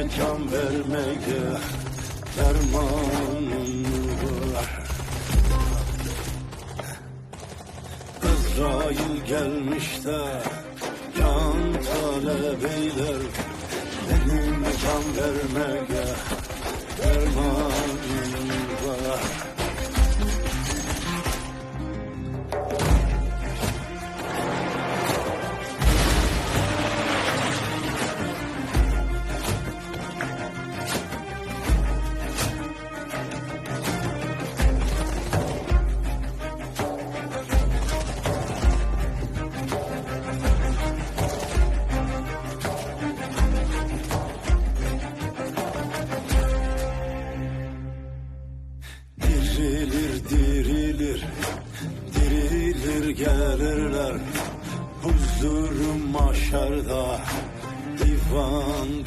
Can vermeye dermanım var. Azrail gelmiş de can talep Benim can vermeye dirilir Dirilir gelirler. Huzurum maşarda Divan